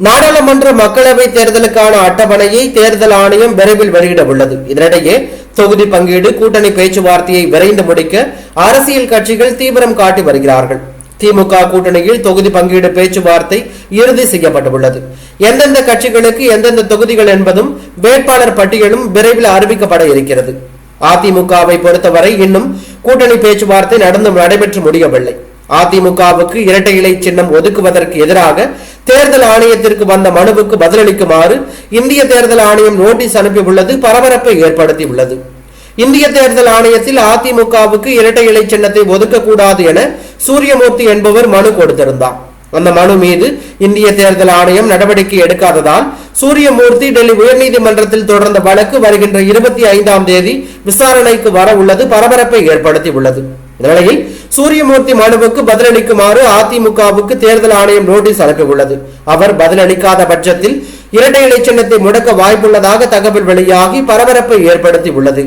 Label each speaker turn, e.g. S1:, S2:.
S1: நாடாளுமன்ற மக்களவை தேர்தலுக்கான அட்டவணையை தேர்தல் ஆணையம் விரைவில் வெளியிட உள்ளது. இதனிடையே தொகுதி பங்கீடு கூட்டணி பேச்சுவார்த்தையை விரைந்து முடிக்க அரசியல் கட்சிகள் தீவிரம் காட்டி வருகிறார்கள். திமுக கூட்டணியில் தொகுதி பங்கீடு பேச்சுவார்த்தை இறுதி செய்யப்பட்டுள்ளது. எந்தெந்த கட்சிகளுக்கு எந்தெந்த தொகுதிகள் என்பதும் வேட்பாளர் பட்டியலும் விரைவில் அறிவிக்கப்பட இருக்கிறது. அதிமுகவை பொறுத்தவரை இன்னும் கூட்டணி பேச்சுவார்த்தை நடந்து நடைபெற்று முடியவில்லை. அதிமுகவுக்கு இரட்டை இலை சின்னம் ஒதுக்குவதற்கு எதிராக தேர்தல் ஆணையத்திற்கு வந்த மனுவுக்கு பதிலளிக்குமாறு இந்திய தேர்தல் ஆணையம் நோட்டீஸ் அனுப்பியுள்ளது பரபரப்பை ஏற்படுத்தியுள்ளது. இந்திய தேர்தல் ஆணையத்தில் அதிமுகவுக்கு இரட்டை இலை சின்னத்தை ஒதுக்கக்கூடாது என சூரியமூர்த்தி என்பவர் மனு கொடுத்திருந்தார். அந்த மனு மீது இந்திய தேர்தல் ஆணையம் நடவடிக்கை எடுக்காததால் சூரியமூர்த்தி டெல்லி உயர்நீதிமன்றத்தில் தொடர்ந்த வழக்கு வருகின்ற இருபத்தி ஐந்தாம் தேதி விசாரணைக்கு வர உள்ளது பரபரப்பை ஏற்படுத்தி உள்ளது இந்நிலையில் சூரியமூர்த்தி மனுவுக்கு பதிலளிக்குமாறு அதிமுகவுக்கு தேர்தல் ஆணையம் நோட்டீஸ் அனுப்பியுள்ளது. அவர் பதிலளிக்காத பட்சத்தில் இரட்டை இலை சின்னத்தை முடக்க வாய்ப்புள்ளதாக தகவல் வெளியாகி பரபரப்பை ஏற்படுத்தி உள்ளது